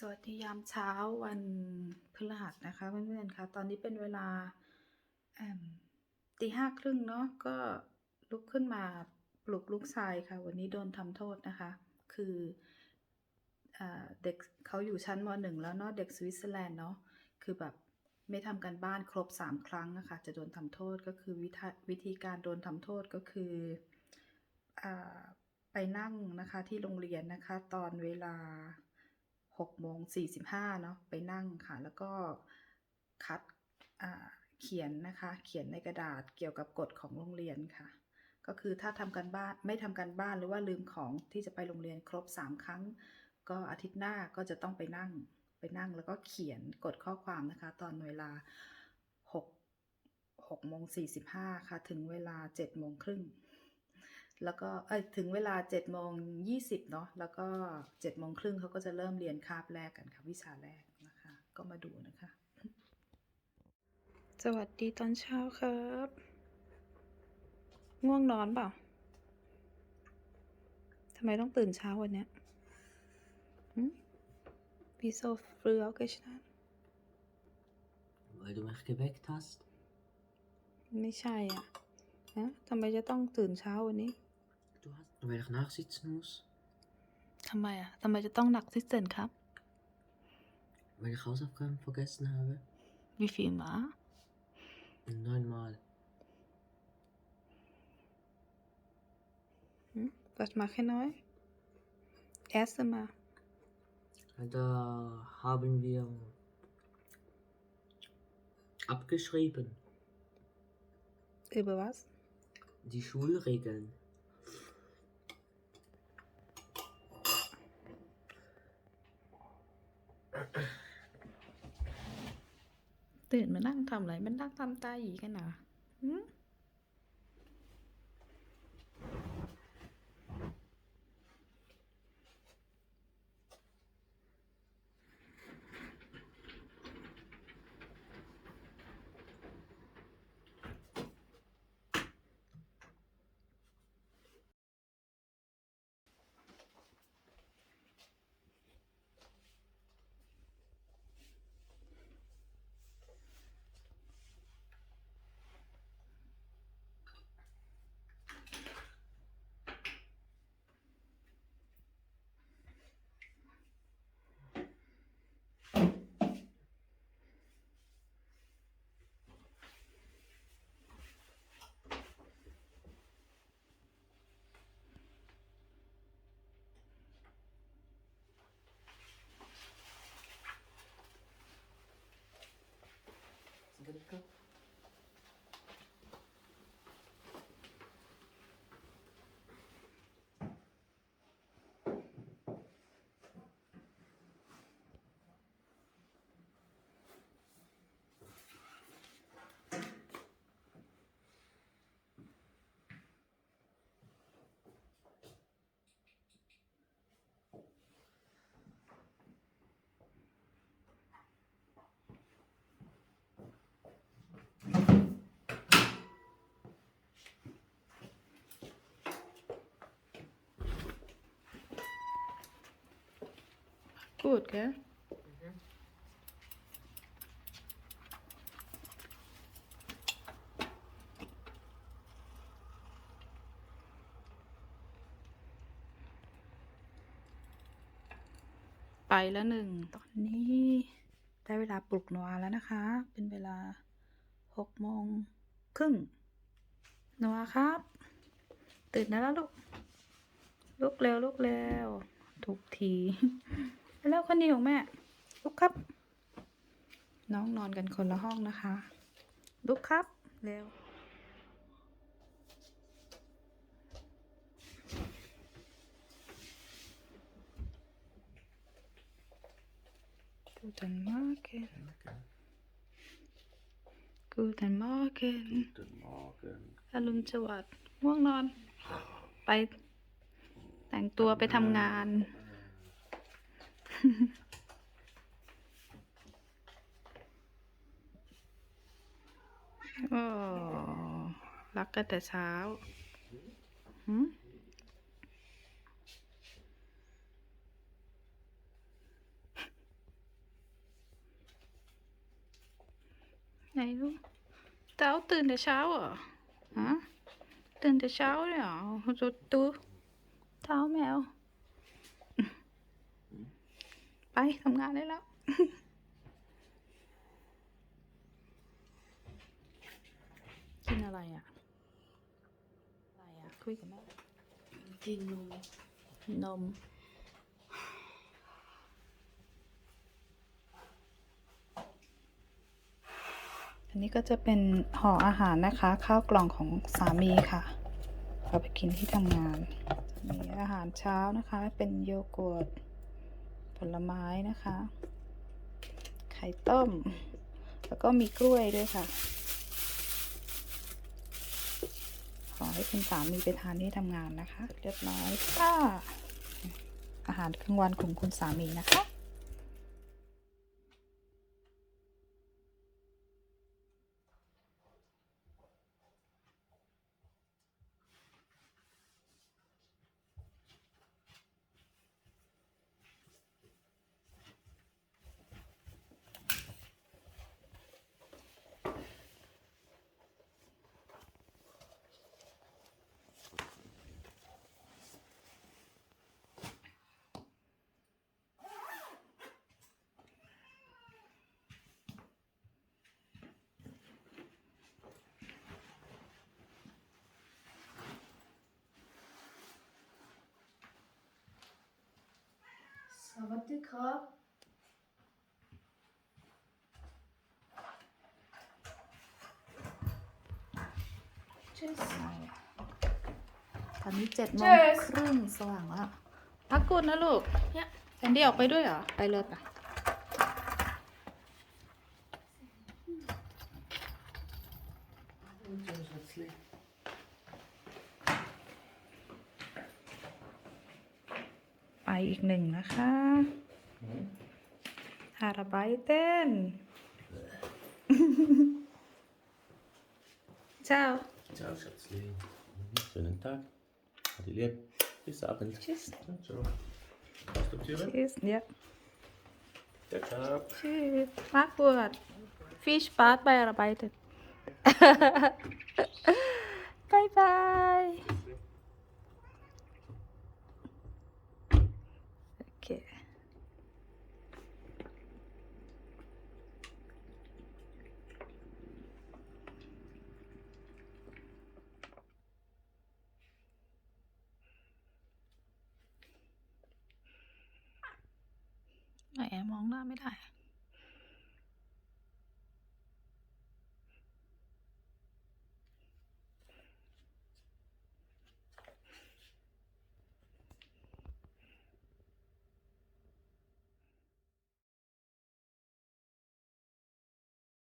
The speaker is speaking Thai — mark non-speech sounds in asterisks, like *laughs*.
สวัสดียามเช้าวันพฤหัสนะคะเพื่อนๆคะตอนนี้เป็นเวลาตีห้าครึ่งเนาะก็ลุกขึ้นมาปลุกลูกชายค่ะ วันนี้โดนทำโทษนะคะ คืออเด็กเขาอยู่ชั้นมหนึ่งแล้วเนาะเด็กสวิตเซอร์แลนด์เนาะคือแบบไม่ทำการบ้านครบสามครั้งนะคะจะโดนทำโทษก็คือวิธีวิธีการโดนทำโทษก็คืออไปนั่งนะคะที่โรงเรียนนะคะ ตอนเวลา 6โมง45เนาะไปนั่งค่ะ แล้วก็คัดเขียนนะคะ เขียนในกระดาษเกี่ยวกับกฎของโรงเรียนค่ะ ก็คือถ้าทำการบ้านไม่ทำการบ้านหรือว่าลืมของที่จะไปโรงเรียนครบ 3 ครั้ง ก็อาทิตย์หน้าก็จะต้องไปนั่งไปนั่งแล้วก็เขียนกฎข้อความนะคะ ตอนเวลา6 6โมง45ค่ะ ถึงเวลา7โมงครึ่ง แล้วก็เอ้ยถึงเวลา7จ็ดโมงยีเนาะแล้วก็7จ็ดโมงครึ่งเขาก็จะเริ่มเรียนคาบแรกกันค่ะวิชาแรกนะคะ ก็มาดูนะคะ สวัสดีตอนเช้าครับ ง่วงนอนเปล่าทำไมต้องตื่นเช้าวันเนี้ยวีโซฟรีออเกชัน Weil du mich geweckt hast? ไม่ใช่อะฮะทำไมจะต้องตื่นเช้าวันนี้ Du hast, weil ich nachsitzen muss? ทำไมอ่ะทำไมจะต้องหนักซิสเซนครับ Weil ich Hausaufgaben vergessen habe? วิฟีมา Neunmal. Hm? Was mache ich neu? Erste Mal. Da haben wir abgeschrieben. Über was? Die Schulregeln. ตื่นมานั่งทำอะไร มันนั่งทำตาหยีกันเหรอ หืม Gut, gell? Mhm. ไปแล้วหนึ่งตอนนี้ได้เวลาปลุกนัวแล้วนะคะ เป็นเวลาหกโมงครึ่งนัวครับ ตื่นได้แล้วลูก ลุกเร็วลุกเร็วทุกที แล้วคนดีของแม่ ลุกครับ น้องนอนกันคนละห้องนะคะ ลุกครับ เร็ว Guten Morgen. Guten Morgen. Guten Morgen. อรุณสวัสดิ์ง่วงนอน ไปแต่งตัวไปทำงาน โอ้รักกันแต่เช้าไหนลูกเต้าตื่นแต่เช้าเหรอฮะตื่นแต่เช้าเลยเหรอจุดูเท้าแมว ไปทำงานได้แล้ว กินอะไรอะ อะไรอะ คุยกับแม่กินนม นม อันนี้ก็จะเป็นห่ออาหารนะคะ ข้าวกล่องของสามีค่ะเอาไปกินที่ทำงานมีอาหารเช้านะคะ เป็นโยเกิร์ต ผลไม้นะคะ ไข่ต้ม แล้วก็มีกล้วยด้วยค่ะ ขอให้คุณสามีไปทานที่ทำงานนะคะ เรียบร้อยค่ะอาหารกลางวันของคุณสามีนะคะ สวัสดีครับตอนนี้เจ็ดโมงครึ่งสว่างแล้วพักกุนนะลูกเนี่ย แอนดี้ออกไปด้วยเหรอ ไปเลยปะ อีกหนึ่งนะคะฮาราไบเต้น *laughs* เจ้า Ciao Schatzli. Schönen Tag. Hat die lieb. Bis Abend. Tschüss. Ciao, ciao. Hast du Türen? Tschüss. Ja. Ciao, ciao. Tschüss. Mach gut. Viel Spaß bei Arbeiten. *laughs* bye bye. มองหน้าไม่ได้